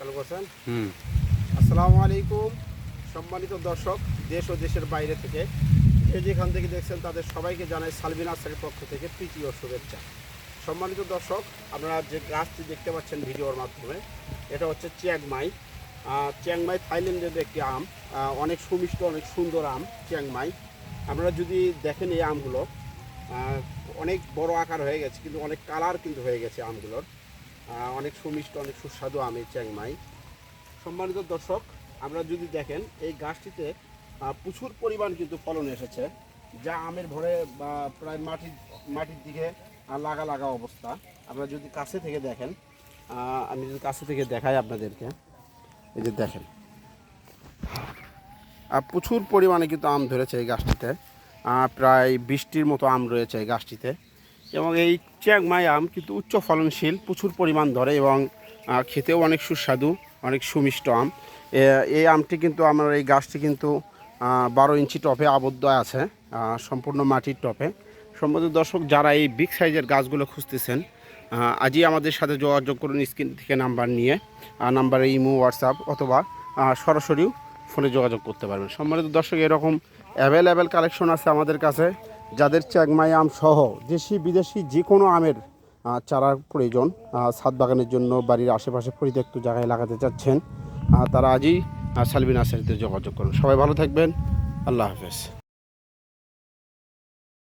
চালু করছেন? হুম। আসসালামু আলাইকুম সম্মানিত দর্শক দেশ ও দেশের বাইরে থেকে। যে যেখান থেকে দেখছেন তাদের সবাইকে জানাই সালবিন আসারের পক্ষ থেকে প্রীতি ও শুভেচ্ছা। সম্মানিত দর্শক আপনারা যে গাছটি দেখতে পাচ্ছেন ভিডিওর মাধ্যমে এটা হচ্ছে চ্যাংমাই চ্যাংমাই থাইল্যান্ডের একটি আম। অনেক সুমিষ্ট অনেক সুন্দর আম চ্যাংমাই আপনারা যদি দেখেন এই আমগুলো অনেক বড় আকার হয়ে গেছে কিন্তু অনেক কালার কিন্তু হয়ে গেছে আমগুলোর। অনেক সুমিষ্ট, অনেক সুস্বাদু আমের চিয়াংমাই। সম্মানিত দর্শক, আমরা যদি দেখেন, এই গাছটিতে প্রচুর পরিমাণ কিন্তু ফলন এসেছে, যা আমের ভরে, বা প্রায় মাটির মাটির দিকে লাগা লাগা অবস্থা। আপনারা যদি কাছে থেকে দেখেন আমি যদি কাছে থেকে দেখাই আপনাদেরকে, এই যে দেখেন। প্রচুর পরিমাণে কিন্তু আম ধরেছে এই গাছটিতে প্রায় বৃষ্টির মতো আম রয়েছে এই গাছটিতে। এবং এই চিয়াংমাই আম কিন্তু উচ্চ ফলনশীল, প্রচুর পরিমাণ ধরে এবং খেতেও অনেক সুস্বাদু, অনেক সুমিষ্ট আম। এই আমটি কিন্তু আমার এই গাছটি কিন্তু বারো ইঞ্চি টপে আবদ্ধ আছে সম্পূর্ণ মাটির টপে। সম্ভবত দর্শক যারা এই বিগ সাইজের গাছগুলো খুঁজতেছেন আজই আমাদের সাথে যোগাযোগ করুন স্ক্রিন থেকে নাম্বার নিয়ে নাম্বারে ইমো, হোয়াটসঅ্যাপ অথবা সরাসরিও ফোনে যোগাযোগ করতে পারবেন। সম্মানিত দর্শক, এরকম অ্যাভেলেবেল কালেকশন আছে আমাদের কাছে। যাদের চ্যাংমাই আম সহ দেশি বিদেশি যে কোনো আমের চারা চারার প্রয়োজন ছাদ বাগানের জন্য বাড়ির আশেপাশে পরিত্যক্ত জায়গায় লাগাতে চাচ্ছেন তারা আজই সালবিন আসারিতে যোগাযোগ করুন। সবাই ভালো থাকবেন। আল্লাহ হাফেজ।